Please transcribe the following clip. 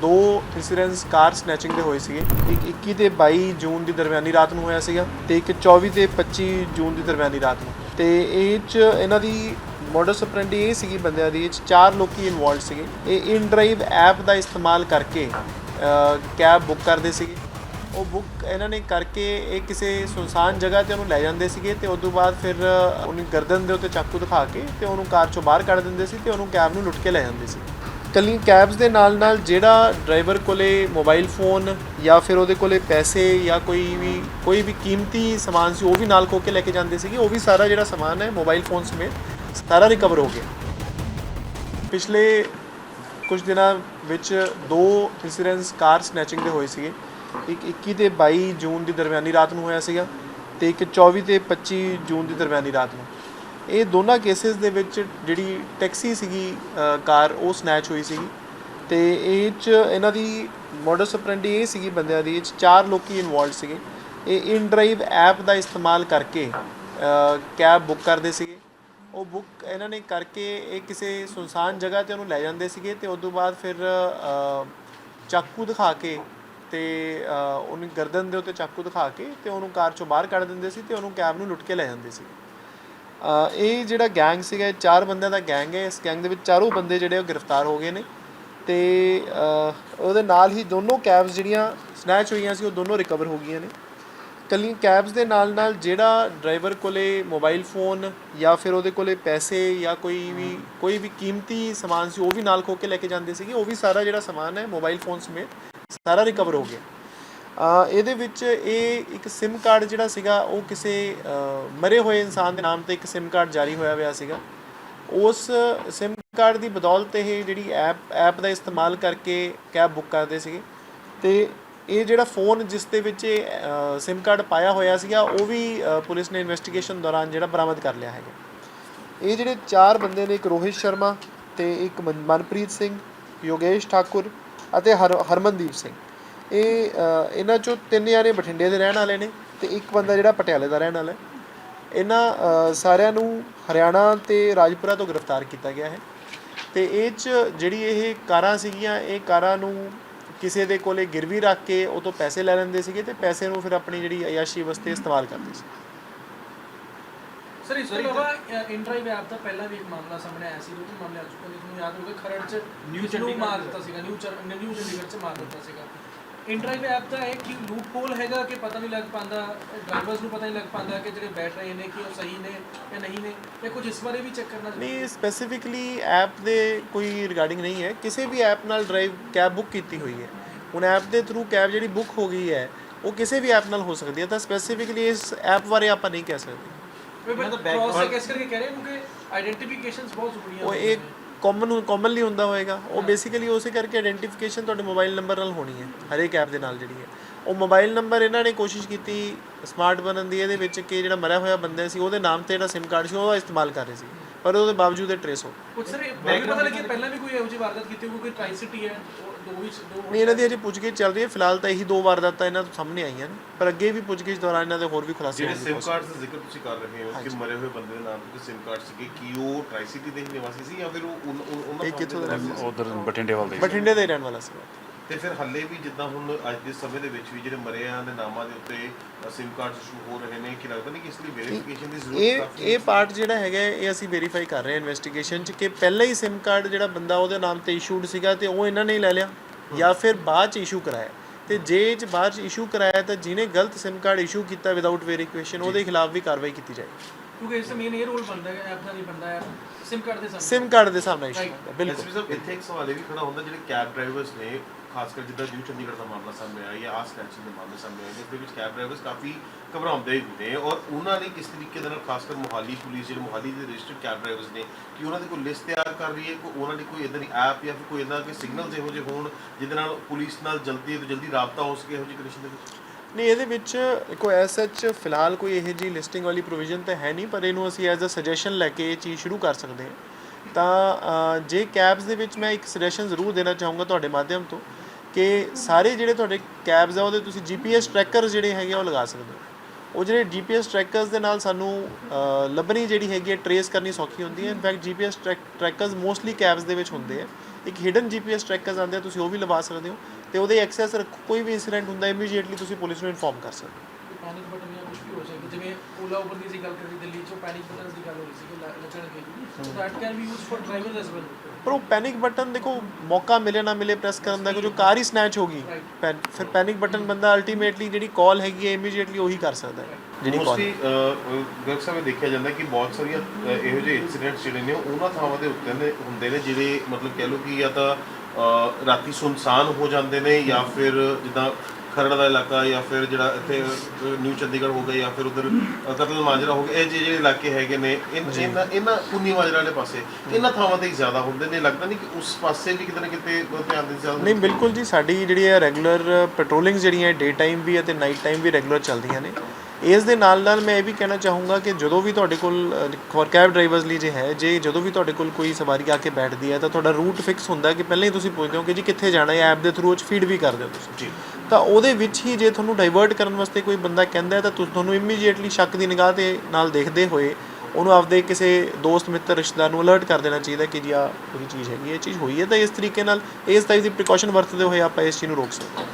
ਦੋ ਇਨਸੀਡੈਂਟਸ ਕਾਰ ਸਨੈਚਿੰਗ ਦੇ ਹੋਏ ਸੀਗੇ। ਇੱਕ 21 ਤੇ 22 ਜੂਨ ਦੀ ਦਰਮਿਆਨੀ ਰਾਤ ਨੂੰ ਹੋਇਆ ਸੀਗਾ ਤੇ ਇੱਕ 24 ਤੇ 25 ਜੂਨ ਦੀ ਦਰਮਿਆਨੀ ਰਾਤ ਨੂੰ। ਤੇ ਇਹ ਚ ਇਹਨਾਂ ਦੀ ਮੋਡਸ ਆਪਰੈਂਡੀ ਇਹ ਸੀਗੀ ਬੰਦਿਆਂ ਦੀ, ਇਹ 'ਚ ਚਾਰ ਲੋਕੀ ਇਨਵੋਲਡ ਸੀਗੇ। ਇਹ ਇਨ ਡਰਾਈਵ ਐਪ ਦਾ ਇਸਤੇਮਾਲ ਕਰਕੇ ਕੈਬ ਬੁੱਕ ਕਰਦੇ ਸੀਗੇ। ਉਹ ਬੁੱਕ ਇਹਨਾਂ ਨੇ ਕਰਕੇ ਇਹ ਕਿਸੇ ਸੁਨਸਾਨ ਜਗ੍ਹਾ ਤੇ ਉਹਨੂੰ ਲੈ ਜਾਂਦੇ ਸੀਗੇ ਤੇ ਉਸ ਤੋਂ ਬਾਅਦ ਫਿਰ ਉਹਨੂੰ ਗਰਦਨ ਦੇ ਉੱਤੇ ਚਾਕੂ ਦਿਖਾ ਕੇ ਤੇ ਉਹਨੂੰ ਕਾਰ ਚੋਂ ਬਾਹਰ ਕੱਢ ਦਿੰਦੇ ਸੀ ਤੇ ਉਹਨੂੰ ਕੈਬ ਨੂੰ ਲੁੱਟ ਕੇ ਲੈ ਜਾਂਦੇ ਸੀ। ਕੱਲੀ ਕੈਬਸ ਦੇ ਨਾਲ ਨਾਲ ਜਿਹੜਾ ਡਰਾਈਵਰ ਕੋਲੇ ਮੋਬਾਈਲ ਫੋਨ ਜਾਂ ਫਿਰ ਉਹਦੇ ਕੋਲੇ ਪੈਸੇ ਜਾਂ ਕੋਈ ਵੀ ਕੋਈ ਵੀ ਕੀਮਤੀ ਸਮਾਨ ਸੀ, ਉਹ ਵੀ ਨਾਲ ਖੋ ਕੇ ਲੈ ਕੇ ਜਾਂਦੇ ਸੀਗੇ, ਉਹ ਵੀ ਸਾਰਾ ਜਿਹੜਾ ਸਮਾਨ ਹੈ ਮੋਬਾਈਲ ਫੋਨ ਸਮੇਤ ਸਾਰਾ ਰਿਕਵਰ ਹੋ ਗਿਆ। ਪਿਛਲੇ ਕੁਝ ਦਿਨਾਂ ਵਿੱਚ ਦੋ ਇਨਸੀਡੈਂਟਸ ਕਾਰ ਸਨੈਚਿੰਗ ਦੇ ਹੋਏ ਸੀਗੇ। ਇੱਕ 21 ਤੇ 22 ਜੂਨ ਦੀ ਦਰਮਿਆਨੀ ਰਾਤ ਨੂੰ ਹੋਇਆ ਸੀਗਾ ਤੇ ਇੱਕ 24 ਤੇ 25 ਜੂਨ ਦੀ ਦਰਮਿਆਨੀ ਰਾਤ ਨੂੰ। ਇਹ ਦੋਨਾਂ ਕੇਸਿਸ ਦੇ ਵਿੱਚ ਜਿਹੜੀ ਟੈਕਸੀ ਸੀਗੀ ਕਾਰ, ਉਹ ਸਨੈਚ ਹੋਈ ਸੀਗੀ। ਤੇ ਇਹ ਚ ਇਹਨਾਂ ਦੀ ਮੋਡਸ ਆਪਰੈਂਡੀ ਇਹ ਸੀਗੀ ਬੰਦਿਆਂ ਦੀ, ਇਹ 'ਚ ਚਾਰ ਲੋਕੀ ਇਨਵੋਲਡ ਸੀਗੇ। ਇਹ ਇਨ ਡਰਾਈਵ ਐਪ ਦਾ ਇਸਤੇਮਾਲ ਕਰਕੇ ਕੈਬ ਬੁੱਕ ਕਰਦੇ ਸੀਗੇ। ਉਹ ਬੁੱਕ ਇਹਨਾਂ ਨੇ ਕਰਕੇ ਇਹ ਕਿਸੇ ਸੁਨਸਾਨ ਜਗ੍ਹਾ ਤੇ ਉਹਨੂੰ ਲੈ ਜਾਂਦੇ ਸੀਗੇ ਤੇ ਉਸ ਤੋਂ ਬਾਅਦ ਫਿਰ ਚਾਕੂ ਦਿਖਾ ਕੇ ਤੇ ਉਹਨੂੰ ਗਰਦਨ ਦੇ ਉੱਤੇ ਚਾਕੂ ਦਿਖਾ ਕੇ ਤੇ ਉਹਨੂੰ ਕਾਰ ਚੋਂ ਬਾਹਰ ਕੱਢ ਦਿੰਦੇ ਸੀ ਤੇ ਉਹਨੂੰ ਕੈਬ ਨੂੰ ਲੁੱਟ ਕੇ ਲੈ ਜਾਂਦੇ ਸੀ। ਇਹ ਜਿਹੜਾ ਗੈਂਗ ਸੀਗਾ ਚਾਰ ਬੰਦਿਆਂ ਦਾ ਗੈਂਗ ਹੈ। ਇਸ ਗੈਂਗ ਦੇ ਵਿੱਚ ਚਾਰੋਂ ਬੰਦੇ ਜਿਹੜੇ ਉਹ ਗ੍ਰਿਫਤਾਰ ਹੋ ਗਏ ਨੇ। ਤੇ ਉਹਦੇ ਨਾਲ ਹੀ ਦੋਨੋਂ ਕੈਬਸ ਜਿਹੜੀਆਂ ਸਨੈਚ ਹੋਈਆਂ ਸੀ, ਉਹ ਦੋਨੋਂ ਰਿਕਵਰ ਹੋ ਗਈਆਂ ਨੇ। ਕੱਲੀ ਕੈਬਸ ਦੇ ਨਾਲ ਨਾਲ ਜਿਹੜਾ ਡਰਾਈਵਰ ਕੋਲੇ ਮੋਬਾਈਲ ਫੋਨ ਜਾਂ ਫਿਰ ਉਹਦੇ ਕੋਲੇ ਪੈਸੇ ਜਾਂ ਕੋਈ ਵੀ ਕੋਈ ਵੀ ਕੀਮਤੀ ਸਮਾਨ ਸੀ, ਉਹ ਵੀ ਨਾਲ ਖੋ ਕੇ ਲੈ ਕੇ ਜਾਂਦੇ ਸੀਗੇ। ਉਹ ਵੀ ਸਾਰਾ ਜਿਹੜਾ ਸਮਾਨ ਹੈ ਮੋਬਾਈਲ ਫੋਨ ਸਮੇਤ ਸਾਰਾ ਰਿਕਵਰ ਹੋ ਗਿਆ। ਇਹਦੇ ਵਿੱਚ ਇਹ ਇੱਕ SIM ਕਾਰਡ ਜਿਹੜਾ ਸੀਗਾ, ਉਹ ਕਿਸੇ ਮਰੇ ਹੋਏ ਇਨਸਾਨ ਦੇ ਨਾਮ ਤੇ ਇੱਕ SIM ਕਾਰਡ ਜਾਰੀ ਹੋਇਆ ਹੋਇਆ ਸੀਗਾ। ਉਸ SIM ਕਾਰਡ ਦੀ ਬਦੌਲਤ ਇਹ ਜਿਹੜੀ ਐਪ ਐਪ ਦਾ ਇਸਤੇਮਾਲ ਕਰਕੇ ਕੈਬ ਬੁੱਕ ਕਰਦੇ ਸੀਗੇ। ਤੇ ਇਹ ਜਿਹੜਾ ਫੋਨ ਜਿਸ ਦੇ ਵਿੱਚ ਇਹ SIM ਕਾਰਡ ਪਾਇਆ ਹੋਇਆ ਸੀਗਾ, ਉਹ ਵੀ ਪੁਲਿਸ ਨੇ ਇਨਵੈਸਟੀਗੇਸ਼ਨ ਦੌਰਾਨ ਜਿਹੜਾ ਬਰਾਮਦ ਕਰ ਲਿਆ ਹੈਗਾ। ਇਹ ਜਿਹੜੇ ਚਾਰ ਬੰਦੇ ਨੇ, ਇੱਕ ਰੋਹਿਤ ਸ਼ਰਮਾ ਤੇ ਇੱਕ ਮਨ- ਮਨਪ੍ਰੀਤ ਸਿੰਘ, ਯੋਗੇਸ਼ ਠਾਕੁਰ ਅਤੇ ਹਰ, ਹਰਮਨਦੀਪ ਸਿੰਘ। ਇਹ ਇਹਨਾਂ ਚੋਂ ਤਿੰਨ ਜਣੇ ਬਠਿੰਡੇ ਦੇ ਰਹਿਣ ਵਾਲੇ ਨੇ ਤੇ ਇੱਕ ਬੰਦਾ ਜਿਹੜਾ ਪਟਿਆਲੇ ਦਾ ਰਹਿਣ ਵਾਲਾ ਹੈ। ਇਹਨਾਂ ਸਾਰਿਆਂ ਨੂੰ ਹਰਿਆਣਾ ਤੇ ਰਾਜਪੁਰਾ ਤੋਂ ਗ੍ਰਿਫਤਾਰ ਕੀਤਾ ਗਿਆ ਹੈ। ਤੇ ਇਹ ਚ ਜਿਹੜੀ ਇਹ ਕਾਰਾਂ ਸੀਗੀਆਂ ਇਹ ਕਾਰਾਂ ਨੂੰ ਕਿਸੇ ਦੇ ਕੋਲੇ ਗਿਰਵੀ ਰੱਖ ਕੇ ਉਹ ਤੋਂ ਪੈਸੇ ਲੈ ਲੈਂਦੇ ਸੀਗੇ ਤੇ ਪੈਸੇ ਨੂੰ ਫਿਰ ਆਪਣੀ ਜਿਹੜੀ ਅਯਾਸ਼ੀ ਵਾਸਤੇ ਇਸਤੇਮਾਲ ਕਰਦੇ ਸੀ। ਸਰ ਇਸ ਤੋਂ ਇਲਾਵਾ ਇੰਡਰਾਈਵ ਐਪ ਦਾ ਪਹਿਲਾਂ ਵੀ ਇੱਕ ਮਾਮਲਾ ਸਾਹਮਣੇ ਆਇਆ ਸੀ ਉਹ ਵੀ ਮਾਮਲੇ ਆ ਚੁੱਕੇ ਨੇ ਤੁਹਾਨੂੰ ਯਾਦ ਹੋਊਗਾ ਖਰੜ ਚ ਨਿਊ ਨੂੰ ਮਾਰ ਦਿੱਤਾ ਸੀਗਾ ਨਿਊ ਚੰਡੀਗੜ੍ਹ ਚ ਮਾਰ ਦਿੱਤਾ ਸੀਗਾ। ਇੰਡਰਾਈਵ ਐਪ ਦਾ ਇਹ ਕਿ ਲੂਪ ਹੋਲ ਹੈਗਾ ਕਿ ਪਤਾ ਨਹੀਂ ਲੱਗ ਪਾਉਂਦਾ ਡਰਾਈਵਰਸ ਨੂੰ ਪਤਾ ਨਹੀਂ ਲੱਗ ਪਾਉਂਦਾ ਕਿ ਜਿਹੜੇ ਬੈਠ ਰਹੇ ਨੇ ਕਿ ਉਹ ਸਹੀ ਨੇ ਜਾਂ ਨਹੀਂ ਨੇ ਜਾਂ ਕੁਝ ਇਸ ਬਾਰੇ ਵੀ ਚੈੱਕ ਕਰਨਾ ਚਾਹੀਦਾ? ਨਹੀਂ ਸਪੈਸੀਫਿਕਲੀ ਐਪ ਦੇ ਕੋਈ ਰਿਗਾਰਡਿੰਗ ਨਹੀਂ ਹੈ। ਕਿਸੇ ਵੀ ਐਪ ਨਾਲ ਡਰਾਈਵ ਕੈਬ ਬੁੱਕ ਕੀਤੀ ਹੋਈ ਹੈ। ਹੁਣ ਐਪ ਦੇ ਥਰੂ ਕੈਬ ਜਿਹੜੀ ਬੁੱਕ ਹੋ ਗਈ ਹੈ ਉਹ ਕਿਸੇ ਵੀ ਐਪ ਨਾਲ ਹੋ ਸਕਦੀ ਹੈ। ਤਾਂ ਸਪੈਸੀਫਿਕਲੀ ਇਸ ਐਪ ਬਾਰੇ ਆਪਾਂ ਨਹੀਂ ਕਹਿ ਸਕਦੇ। ਮੈਂ ਤਾਂ ਇਸ ਕਰਕੇ ਕਹਿ ਰਿਹਾ ਕਿਉਂਕਿ ਆਈਡੈਂਟੀਫਿਕੇਸ਼ਨਸ ਬਹੁਤ ਜ਼ਰੂਰੀ ਉਹ ਇਹ ਕਾਮਨ ਕਾਮਨਲੀ ਹੁੰਦਾ ਹੋਏਗਾ। ਉਹ ਬੇਸਿਕਲੀ ਉਸੇ ਕਰਕੇ ਆਇਡੈਂਟੀਫਿਕੇਸ਼ਨ ਤੁਹਾਡੇ ਮੋਬਾਈਲ ਨੰਬਰ ਨਾਲ ਹੋਣੀ ਹੈ ਹਰੇਕ ਐਪ ਦੇ ਨਾਲ ਜਿਹੜੀ ਹੈ। ਉਹ ਮੋਬਾਈਲ ਨੰਬਰ ਇਹਨਾਂ ਨੇ ਕੋਸ਼ਿਸ਼ ਕੀਤੀ ਸਮਾਰਟ ਬਣਨ ਦੀ ਇਹਦੇ ਵਿੱਚ ਕਿ ਜਿਹੜਾ ਮਰਿਆ ਹੋਇਆ ਬੰਦਾ ਸੀ ਉਹਦੇ ਨਾਮ ਤੇ ਜਿਹੜਾ SIM ਕਾਰਡ ਸੀ ਉਹਦਾ ਇਸਤੇਮਾਲ ਕਰ ਰਹੇ ਸੀ। ਪਰ ਉਹਦੇ ਬਾਵਜੂਦ ਇਹ ਟ੍ਰੇਸ ਹੋ ਕੁਝ ਸਰ ਮੈਨੂੰ ਪਤਾ ਲੱਗਿਆ ਪਹਿਲਾਂ ਵੀ ਕੋਈ ਇਹੋ ਜਿਹੀ ਵਾਰਦਾਤ ਕੀਤੀ ਹੋਊਗੀ ਕੋਈ ਟ੍ਰਾਈ ਸਿਟੀ ਹੈ? ਉਹ ਦੋ ਹੀ ਦੋ ਨਹੀਂ ਇਹਨਾਂ ਦੀ ਅਜੇ ਪੁੱਛਗਿੱਛ ਚੱਲ ਰਹੀ ਹੈ। ਫਿਲਹਾਲ ਤਾਂ ਇਹੀ ਦੋ ਵਾਰਦਾਤਾਂ ਇਹਨਾਂ ਤੋਂ ਸਾਹਮਣੇ ਆਈਆਂ ਨੇ। ਪਰ ਅੱਗੇ ਵੀ ਪੁੱਛਗਿੱਛ ਦੌਰਾਨ ਇਹਨਾਂ ਦੇ ਹੋਰ ਵੀ ਖੁਲਾਸੇ ਜਿਹੜੇ ਹੋਣਗੇ SIM ਕਾਰਡ ਦਾ ਜ਼ਿਕਰ ਤੁਸੀਂ ਕਰ ਰਹੇ ਹੋ ਕਿ ਮਰੇ ਹੋਏ ਬੰਦੇ ਦੇ ਨਾਮ ਤੇ SIM ਕਾਰਡ ਸੀਗੇ। ਕੀ ਉਹ ਟ੍ਰਾਈ ਸਿਟੀ ਦੇ ਹੀ ਨਿਵਾਸੀ ਸੀ ਜਾਂ ਫਿਰ ਉਹ ਉਹਨਾਂ ਇਹ ਕਿੱਥੋਂ ਦਾ ਉਧਰ ਬਠਿੰਡੇ ਵੱਲ ਦੇ ਬਠਿੰਡੇ ਦਾ ਹੀ ਰਹਿਣ ਵਾਲਾ ਸੀ। ਤੇ ਫਿਰ ਹੱਲੇ ਵੀ ਜਿੱਦਾਂ ਹੁਣ ਅੱਜ ਦੇ ਸਮੇਂ ਦੇ ਵਿੱਚ ਵੀ ਜਿਹੜੇ ਮਰੇ ਆ ਦੇ ਨਾਮਾਂ ਦੇ ਉੱਤੇ SIM ਕਾਰਡ ਇਸ਼ੂ ਹੋ ਰਹੇ ਨੇ ਕਿ ਲੱਗਦਾ ਨਹੀਂ ਕਿ ਇਸ ਲਈ ਵੈਰੀਫਿਕੇਸ਼ਨ ਦੀ ਜ਼ਰੂਰਤ ਇਹ ਕਾਫੀ ਇਹ ਪਾਰਟ ਜਿਹੜਾ ਹੈਗਾ ਇਹ ਅਸੀਂ ਵੈਰੀਫਾਈ ਕਰ ਰਹੇ ਹਾਂ ਇਨਵੈਸਟੀਗੇਸ਼ਨ ਚ ਕਿ ਪਹਿਲਾਂ ਹੀ SIM ਕਾਰਡ ਜਿਹੜਾ ਬੰਦਾ ਉਹਦੇ ਨਾਮ ਤੇ ਇਸ਼ੂਡ ਸੀਗਾ ਤੇ ਉਹ ਇਹਨਾਂ ਨੇ ਹੀ ਲੈ ਲਿਆ ਜਾਂ ਫਿਰ ਬਾਅਦ ਚ ਇਸ਼ੂ ਕਰਾਇਆ। ਤੇ ਜੇ ਚ ਬਾਅਦ ਚ ਇਸ਼ੂ ਕਰਾਇਆ ਤਾਂ ਜਿਹਨੇ ਗਲਤ SIM ਕਾਰਡ ਇਸ਼ੂ ਕੀਤਾ ਵਿਦਆਊਟ ਵੈਰੀਫਿਕੇਸ਼ਨ ਉਹਦੇ ਖਿਲਾਫ ਵੀ ਕਾਰਵਾਈ ਕੀਤੀ ਜਾਏਗੀ। ਕਿਉਂਕਿ ਇਸ ਮੇਨ ਇਹ ਰੋਲ ਬਣਦਾ ਹੈ ਐਪ ਦਾ ਨਹੀਂ ਬਣਦਾ ਹੈ ਸਿਮ ਕਾਰਡ ਦੇ ਸਾਹਮਣੇ। SIM ਕਾਰਡ ਦੇ ਸਾਹਮਣੇ ਇਸ਼ੂ ਹੁੰਦਾ ਬਿਲਕੁਲ। ਐਸਪੀ ਸਾਹਿਬ ਇੱਥੇ ਇੱਕ ਸਵਾਲ ਇਹ ਵੀ ਖੜਾ ਹੁੰਦਾ ਜਿਹੜੇ ਕੈਬ ਡਰਾਈਵਰਸ ਨੇ ਖਾਸ ਕਰ ਜਿੱਦਾਂ ਨਿਊ ਚੰਡੀਗੜ੍ਹ ਦਾ ਮਾਮਲਾ ਸਾਹਮਣੇ ਆਇਆ, ਜਾਂ ਆਸ ਸਟੈਚੂ ਦੇ ਮਾਮਲੇ ਸਾਹਮਣੇ ਆਏ ਜਿਸ ਦੇ ਵਿੱਚ ਕੈਬ ਡਰਾਈਵਰਸ ਕਾਫੀ ਘਬਰਾਉਂਦੇ ਵੀ ਨੇ ਔਰ ਉਹਨਾਂ ਨੇ ਕਿਸ ਤਰੀਕੇ ਦੇ ਨਾਲ ਖਾਸ ਕਰ ਮੁਹਾਲੀ ਪੁਲਿਸ, ਜਿਹੜੇ ਮੁਹਾਲੀ ਦੇ ਰਜਿਸਟਰਡ ਕੈਬ ਡਰਾਈਵਰਸ ਨੇ, ਕਿ ਉਹਨਾਂ ਦੀ ਕੋਈ ਲਿਸਟ ਤਿਆਰ ਕਰ ਰਹੀ ਹੈ? ਕੋਈ ਉਹਨਾਂ ਦੀ ਕੋਈ ਇਦਾਂ ਦੀ ਐਪ ਜਾਂ ਫਿਰ ਕੋਈ ਇਦਾਂ ਦੇ ਸਿਗਨਲਸ ਇਹੋ ਜਿਹੇ ਹੋਣ ਜਿਹਦੇ ਨਾਲ ਪੁਲਿਸ ਨਾਲ ਜਲਦੀ ਤੋਂ ਜਲਦੀ ਰਾਬਤਾ ਹੋ ਸਕੇ ਇਹੋ ਜਿਹੀ ਕੰਡੀਸ਼ਨ ਦੇ ਵਿੱਚ? ਨਹੀਂ, ਇਹਦੇ ਵਿੱਚ ਕੋਈ ਐਸਐਚ ਫਿਲਹਾਲ ਕੋਈ ਇਹੋ ਜੀ ਲਿਸਟਿੰਗ ਵਾਲੀ ਪ੍ਰੋਵੀਜ਼ਨ ਤਾਂ ਹੈ ਨਹੀਂ, ਪਰ ਇਹਨੂੰ ਅਸੀਂ ਐਜ਼ ਅ ਸੁਜੈਸ਼ਨ ਲੈ ਕੇ ਇਹ ਚੀਜ਼ ਸ਼ੁਰੂ ਕਰ ਸਕਦੇ ਹਾਂ। ਤਾਂ ਜੇ ਕੈਬਸ ਦੇ ਵਿੱਚ ਮੈਂ ਇੱਕ ਸੁਜੈਸ਼ਨ ਜ਼ਰੂਰ ਦੇਣਾ ਚਾਹੂੰਗਾ ਤੁਹਾਡੇ ਮਾਧਿਅਮ ਤੋਂ ਕਿ ਸਾਰੇ ਜਿਹੜੇ ਤੁਹਾਡੇ ਕੈਬਸ ਆ, ਉਹਦੇ ਤੁਸੀਂ ਜੀਪੀਐਸ ਟਰੈਕਰ ਜਿਹੜੇ ਹੈਗੇ ਆ, ਉਹ ਲਗਾ ਸਕਦੇ ਹੋ। ਉਹ ਜਿਹੜੇ ਜੀਪੀਐਸ ਟਰੈਕਰਸ ਦੇ ਨਾਲ ਸਾਨੂੰ ਲੱਭਣੀ ਜਿਹੜੀ ਹੈਗੀ ਹੈ ਟਰੇਸ ਕਰਨੀ ਸੌਖੀ ਹੁੰਦੀ ਹੈ। In fact GPS trackers mostly cabs ਦੇ ਵਿੱਚ ਹੁੰਦੇ ਆ। ਇੱਕ ਹਿਡਨ ਜੀਪੀਐਸ ਟਰੈਕਰਸ ਆਉਂਦੇ ਆ, ਤੁਸੀਂ ਉਹ ਵੀ ਲਵਾ ਸਕਦੇ ਹੋ। ਤੇ ਉਹਦੇ ਐਕਸੈਸ ਰੱਖੋ, ਕੋਈ ਵੀ ਇਨਸੀਡੈਂਟ ਹੁੰਦਾ ਇਮੀਡੀਏਟਲੀ ਤੁਸੀਂ ਪੁਲਿਸ ਨੂੰ ਇਨਫੋਰਮ ਕਰ ਸਕਦੇ ਹੋ। ਪੈਨਿਕ ਬਟਨ ਜਾਂ ਕੁਝ ਵੀ ਹੋ ਸਕਦਾ ਜਿਵੇਂ ਉਬਰ ਦੀ ਸੀ ਗੱਲ ਕਰੀ ਦਿੱਲੀ 'ਚ ਪੈਨਿਕ ਬਟਨਸ ਦੀ ਗੱਲ ਹੋ ਰਹੀ ਸੀ ਕਿ ਲੱਗਣਗੇ so that can be used for drivers as well ਪਰ ਉਹ ਪੈਨਿਕ ਬਟਨ ਦੇਖੋ ਮੌਕਾ ਮਿਲੇ ਨਾ ਮਿਲੇ ਪ੍ਰੈਸ ਕਰਨ ਦਾ ਕਿ ਜੋ ਕਾਰ ਹੀ ਸਨੈਚ ਹੋ ਗਈ ਫਿਰ ਪੈਨਿਕ ਬਟਨ ਬੰਦਾ ਅਲਟੀਮੇਟਲੀ ਜਿਹੜੀ ਕਾਲ ਹੈਗੀ ਹੈ ਇਮੀਡੀਏਟਲੀ ਉਹੀ ਕਰ ਸਕਦਾ ਹੈ ਜਿਹੜੀ ਕਾਲ ਮੋਸਟਲੀ ਗਲਤ ਸਮੇਂ ਦੇਖਿਆ ਜਾਂਦਾ ਕਿ ਬਹੁਤ ਸਾਰੀਆਂ ਇਹੋ ਜਿਹੇ ਇਨਸੀਡੈਂਟਸ ਜਿਹੜੇ ਨੇ ਉਹਨਾਂ ਥਾਵਾਂ ਦੇ ਉੱਤੇ ਨੇ ਹੁੰਦੇ ਨੇ ਜਿਹੜੇ ਮਤਲਬ ਕਹਿ ਲਓ ਕਿ ਜਾਂ ਤਾਂ ਰਾਤੀ ਸੁਨਸਾਨ ਹੋ ਜਾਂਦੇ ਨੇ ਜਾਂ ਫਿਰ ਜਿੱਦਾਂ ਖਰੜ ਦਾ ਇਲਾਕਾ ਜਾਂ ਫਿਰ ਜਿਹੜਾ ਇੱਥੇ ਨਿਊ ਚੰਡੀਗੜ੍ਹ ਹੋ ਗਿਆ ਜਾਂ ਫਿਰ ਉਧਰ ਕਤਲ ਮਾਜਰਾ ਹੋ ਗਿਆ ਇਹ ਜਿਹੇ ਜਿਹੜੇ ਇਲਾਕੇ ਹੈਗੇ ਨੇ ਇਹਨਾਂ ਇਹਨਾਂ ਪੁੰਨੀ ਮਾਜਰਾ ਵਾਲੇ ਪਾਸੇ ਇਹਨਾਂ ਥਾਵਾਂ ਤੇ ਹੀ ਜ਼ਿਆਦਾ ਹੁੰਦੇ ਨੇ ਲੱਗਦਾ ਨਹੀਂ ਕਿ ਉਸ ਪਾਸੇ ਵੀ ਕਿਤੇ ਨਾ ਕਿਤੇ ਧਿਆਨ ਦੇ ਜ਼ਿਆਦਾ ਨਹੀਂ ਬਿਲਕੁਲ ਜੀ ਸਾਡੀ ਜਿਹੜੀ ਹੈ ਰੈਗੂਲਰ ਪੈਟਰੋਲਿੰਗਸ ਜਿਹੜੀਆਂ ਡੇ ਟਾਈਮ ਵੀ ਅਤੇ ਨਾਈਟ ਟਾਈਮ ਵੀ ਰੈਗੂਲਰ ਚੱਲਦੀਆਂ ਨੇ। ਇਸ ਦੇ ਨਾਲ ਨਾਲ ਮੈਂ ਇਹ ਵੀ ਕਹਿਣਾ ਚਾਹੂੰਗਾ ਕਿ ਜਦੋਂ ਵੀ ਤੁਹਾਡੇ ਕੋਲ ਫॉर ਕੈਬ ਡਰਾਈਵਰਸ ਲਈ ਜੇ ਹੈ ਜੇ ਜਦੋਂ ਵੀ ਤੁਹਾਡੇ ਕੋਲ ਕੋਈ ਸਵਾਰੀ ਆ ਕੇ ਬੈਠਦੀ ਹੈ ਤਾਂ ਤੁਹਾਡਾ ਰੂਟ ਫਿਕਸ ਹੁੰਦਾ ਕਿ ਪਹਿਲਾਂ ਹੀ ਤੁਸੀਂ ਪੁੱਛਦੇ ਹੋ ਕਿ ਜੀ ਕਿੱਥੇ ਜਾਣਾ ਹੈ ਐਪ ਦੇ ਥਰੂ ਉਹ 'ਚ ਫੀਡ ਵੀ ਕਰਦੇ ਹੋ ਤੁਸੀਂ। ਜੀ। ਤਾਂ ਉਹਦੇ ਵਿੱਚ ਹੀ ਜੇ ਤੁਹਾਨੂੰ ਡਾਈਵਰਟ ਕਰਨ ਵਾਸਤੇ ਕੋਈ ਬੰਦਾ ਕਹਿੰਦਾ ਹੈ ਤਾਂ ਤੁਸ- ਤੁਹਾਨੂੰ ਇਮੀਡੀਏਟਲੀ ਸ਼ੱਕ ਦੀ ਨਿਗਾਹ ਦੇ ਨਾਲ ਦੇਖਦੇ ਹੋਏ ਉਹਨੂੰ ਆਪਦੇ ਕਿਸੇ ਦੋਸਤ, ਮਿੱਤਰ, ਰਿਸ਼ਤੇਦਾਰ ਨੂੰ ਅਲਰਟ ਕਰ ਦੇਣਾ ਚਾਹੀਦਾ ਕਿ ਜੀ ਆ ਕੋਈ ਚੀਜ਼ ਹੈਗੀ ਇਹ ਚੀਜ਼ ਹੋਈ ਹੈ ਤਾਂ ਇਸ ਤਰੀਕੇ ਨਾਲ ਇਸ ਟਾਈਪ ਦੀ ਪ੍ਰੀਕਾਸ਼ਨ ਵਰਤਦੇ ਹੋਏ ਆਪਾਂ ਇਸ ਚੀਜ਼ ਨੂੰ ਰੋਕ ਸਕਦੇ ਹਾਂ।